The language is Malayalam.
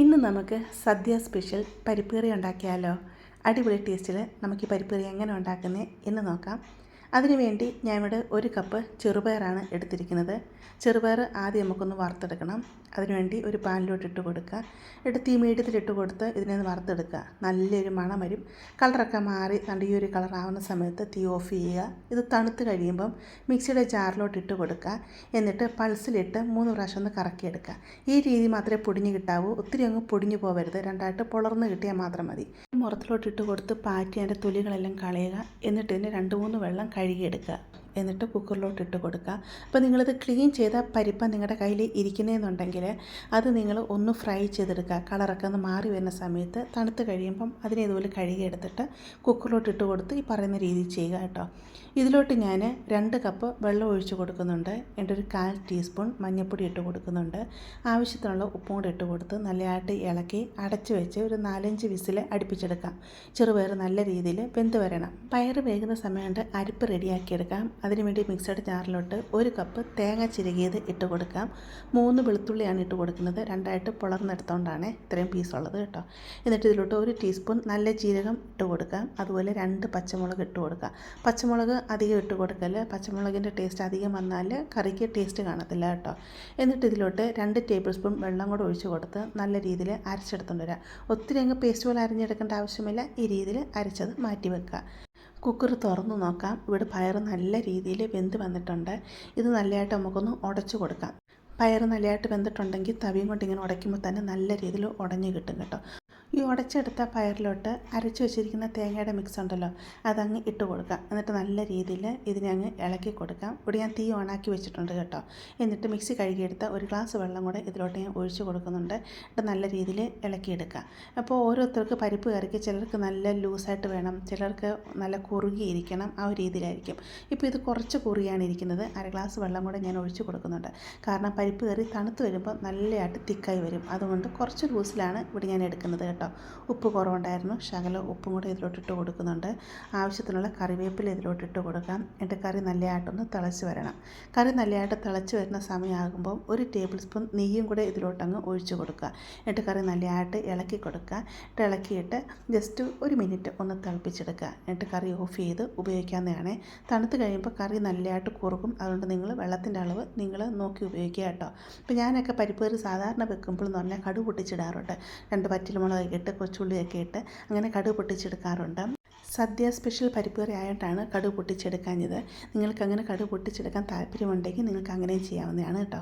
ഇന്ന് നമുക്ക് സദ്യ സ്പെഷ്യൽ പരിപ്പേറി ഉണ്ടാക്കിയാലോ? അടിപൊളി ടേസ്റ്റിൽ നമുക്ക് ഈ പരിപ്പേറി എങ്ങനെ ഉണ്ടാക്കുന്നത് എന്ന് നോക്കാം. അതിനുവേണ്ടി ഞാൻ ഇവിടെ ഒരു കപ്പ് ചെറുപയറാണ് എടുത്തിരിക്കുന്നത്. ചെറുപയർ ആദ്യം നമുക്കൊന്ന് വറുത്തെടുക്കണം. അതിനുവേണ്ടി ഒരു പാനിലോട്ട് ഇട്ട് കൊടുക്കുക. ഇട്ട് തീ മീഡിയത്തിലിട്ട് കൊടുത്ത് ഇതിനെ വറുത്തെടുക്കുക. നല്ലൊരു മണം വരും. കളറൊക്കെ മാറി നല്ല ഈ ഒരു കളറാവുന്ന സമയത്ത് തീ ഓഫ് ചെയ്യുക. ഇത് തണുത്ത് കഴിയുമ്പം മിക്സിയുടെ ജാറിലോട്ട് ഇട്ട് കൊടുക്കുക. എന്നിട്ട് പൾസിലിട്ട് മൂന്ന് പ്രാവശ്യം ഒന്ന് കറക്കിയെടുക്കുക. ഈ രീതി മാത്രമേ പൊടിഞ്ഞ് കിട്ടാവൂ. ഒത്തിരി അങ്ങ് പൊടിഞ്ഞു പോകരുത് രണ്ടായിട്ട് പുളർന്ന് കിട്ടിയാൽ മാത്രം മതി. മുറത്തിലോട്ട് ഇട്ട് കൊടുത്ത് പാറ്റി അതിന്റെ തൊലികളെല്ലാം കളയുക. എന്നിട്ട് ഇതിന് രണ്ട് മൂന്ന് വെള്ളം കഴുകിയെടുക്കുക. എന്നിട്ട് കുക്കറിലോട്ട് ഇട്ട് കൊടുക്കുക. അപ്പോൾ നിങ്ങളിത് ക്ലീൻ ചെയ്ത പരിപ്പ് നിങ്ങളുടെ കയ്യിൽ ഇരിക്കുന്നതെന്നുണ്ടെങ്കിൽ അത് നിങ്ങൾ ഒന്ന് ഫ്രൈ ചെയ്തെടുക്കുക. കളറൊക്കെ ഒന്ന് മാറി വരുന്ന സമയത്ത് തണുത്ത് കഴിയുമ്പം അതിനെ ഇതുപോലെ കഴുകിയെടുത്തിട്ട് കുക്കറിലോട്ട് ഇട്ട് കൊടുത്ത് ഈ പറയുന്ന രീതിയിൽ ചെയ്യുക കേട്ടോ. ഇതിലോട്ട് ഞാൻ രണ്ട് കപ്പ് വെള്ളം ഒഴിച്ച് കൊടുക്കുന്നുണ്ട്. എന്റെ ഒരു കാൽ ടീസ്പൂൺ മഞ്ഞൾപ്പൊടി ഇട്ട് കൊടുക്കുന്നുണ്ട്. ആവശ്യത്തിനുള്ള ഉപ്പും കൂടി ഇട്ട് കൊടുത്ത് നല്ലതായിട്ട് ഇളക്കി അടച്ച് വെച്ച് ഒരു നാലഞ്ച് വിസിൽ അടുപ്പിച്ചെടുക്കാം. ചെറുപയർ നല്ല രീതിയിൽ വെന്ത് വരണം. പയർ വേകുന്ന സമയമുണ്ട് അരിപ്പ് റെഡിയാക്കിയെടുക്കാം അതിനുവേണ്ടി മിക്സഡ് ജാറിലോട്ട് ഒരു കപ്പ് തേങ്ങ ചിരകിയത് ഇട്ട് കൊടുക്കാം. മൂന്ന് വെളുത്തുള്ളിയാണ് ഇട്ട് കൊടുക്കുന്നത്. രണ്ടായിട്ട് പുളർന്നെടുത്തോണ്ടാണ് ഇത്രയും പീസുള്ളത് കേട്ടോ. എന്നിട്ട് ഇതിലോട്ട് ഒരു ടീസ്പൂൺ നല്ല ജീരകം ഇട്ട് കൊടുക്കാം. അതുപോലെ രണ്ട് പച്ചമുളക് ഇട്ട് കൊടുക്കാം. പച്ചമുളക് അധികം ഇട്ട് കൊടുക്കൽ പച്ചമുളകിന്റെ ടേസ്റ്റ് അധികം വന്നാൽ കറിക്ക് ടേസ്റ്റ് കാണത്തില്ല കേട്ടോ. എന്നിട്ട് ഇതിലോട്ട് രണ്ട് ടേബിൾ സ്പൂൺ വെള്ളം കൂടെ ഒഴിച്ച് കൊടുത്ത് നല്ല രീതിയിൽ അരച്ചെടുത്തുകൊണ്ട് വരാം. ഒത്തിരി അങ്ങ് പേസ്റ്റ് പോലെ അരിഞ്ഞെടുക്കേണ്ട ആവശ്യമില്ല. ഈ രീതിയിൽ അരച്ചത് മാറ്റി വെക്കുക. കുക്കർ തുറന്ന് നോക്കാം. ഇവിടെ പയർ നല്ല രീതിയിൽ വെന്ത് വന്നിട്ടുണ്ട്. ഇത് നല്ലതായിട്ട് നമുക്കൊന്ന് ഉടച്ചു കൊടുക്കാം. പയർ നല്ലതായിട്ട് വെന്തിട്ടുണ്ടെങ്കിൽ തവിയും കൊണ്ട് ഇങ്ങനെ ഉടയ്ക്കുമ്പോൾ തന്നെ നല്ല രീതിയിൽ ഉടഞ്ഞു കിട്ടും കേട്ടോ. ഈ ഉടച്ചെടുത്ത പയറിലോട്ട് അരച്ച് വെച്ചിരിക്കുന്ന തേങ്ങയുടെ മിക്സ് ഉണ്ടല്ലോ അതങ്ങ് ഇട്ട് കൊടുക്കാം എന്നിട്ട് നല്ല രീതിയിൽ ഇതിനെ അങ്ങ് ഇളക്കി കൊടുക്കാം. ഇവിടെ ഞാൻ തീ ഓണാക്കി വെച്ചിട്ടുണ്ട് കേട്ടോ. എന്നിട്ട് മിക്സി കഴുകിയെടുത്ത ഒരു ഗ്ലാസ് വെള്ളം കൂടെ ഇതിലോട്ട് ഞാൻ ഒഴിച്ച് കൊടുക്കുന്നുണ്ട്. എന്നിട്ട് നല്ല രീതിയിൽ ഇളക്കിയെടുക്കുക. അപ്പോൾ ഓരോരുത്തർക്ക് പരിപ്പ് കറിക്ക് ചിലർക്ക് നല്ല ലൂസായിട്ട് വേണം ചിലർക്ക് നല്ല കുറുകിയിരിക്കണം ആ ഒരു രീതിയിലായിരിക്കും. ഇപ്പോൾ ഇത് കുറച്ച് കുറുകിയാണ് ഇരിക്കുന്നത്. അര ഗ്ലാസ് വെള്ളം കൂടെ ഞാൻ ഒഴിച്ച് കൊടുക്കുന്നുണ്ട്. കാരണം പരിപ്പ് കറി തണുത്ത് വരുമ്പോൾ നല്ലതായിട്ട് തിക്കായി വരും. അതുകൊണ്ട് കുറച്ച് ലൂസിലാണ് ഇവിടെ ഞാൻ എടുക്കുന്നത് കേട്ടോ. ഉപ്പ് കുറവുണ്ടായിരുന്നു. ശകലം ഉപ്പും കൂടെ ഇതിലോട്ടിട്ട് കൊടുക്കുന്നുണ്ട്. ആവശ്യത്തിനുള്ള കറിവേപ്പില ഇതിലോട്ടിട്ട് കൊടുക്കാം. എന്നിട്ട് കറി നല്ലതായിട്ടൊന്ന് തിളച്ച് വരണം. കറി നല്ലതായിട്ട് തിളച്ച് വരുന്ന സമയമാകുമ്പോൾ ഒരു ടേബിൾ സ്പൂൺ നെയ്യും കൂടെ ഇതിലോട്ടങ്ങ് ഒഴിച്ച് കൊടുക്കുക. എന്നിട്ട് കറി നല്ലതായിട്ട് ഇളക്കി കൊടുക്കുക. എന്നിട്ട് ഇളക്കിയിട്ട് ജസ്റ്റ് ഒരു മിനിറ്റ് ഒന്ന് തിളപ്പിച്ചെടുക്കുക. എന്നിട്ട് കറി ഓഫ് ചെയ്ത് ഉപയോഗിക്കാവുന്നതാണ്. തണുത്ത് കഴിയുമ്പോൾ കറി നല്ലതായിട്ട് കുറുക്കും അതുകൊണ്ട് നിങ്ങൾ വെള്ളത്തിന്റെ അളവ് നിങ്ങൾ നോക്കി ഉപയോഗിക്കുക കേട്ടോ. അപ്പോൾ ഞാനൊക്കെ പരിപ്പ് കറി സാധാരണ വെക്കുമ്പോൾ എന്ന് പറഞ്ഞാൽ കടുക് പൊട്ടിച്ചിടാറുണ്ട്. രണ്ട് പറ്റിലുമുളക് ഇട്ട് കൊച്ചുള്ളിയൊക്കെ ഇട്ട് അങ്ങനെ കടുക് പൊട്ടിച്ചെടുക്കാറുണ്ട്. സദ്യ സ്പെഷ്യൽ പരിപ്പ് കറി ആയിട്ടാണ് കടുക് പൊട്ടിച്ചെടുക്കാഞ്ഞത്. നിങ്ങൾക്ക് അങ്ങനെ കടുക് പൊട്ടിച്ചെടുക്കാൻ താല്പര്യമുണ്ടെങ്കിൽ നിങ്ങൾക്ക് അങ്ങനെയും ചെയ്യാവുന്നതാണ് കേട്ടോ.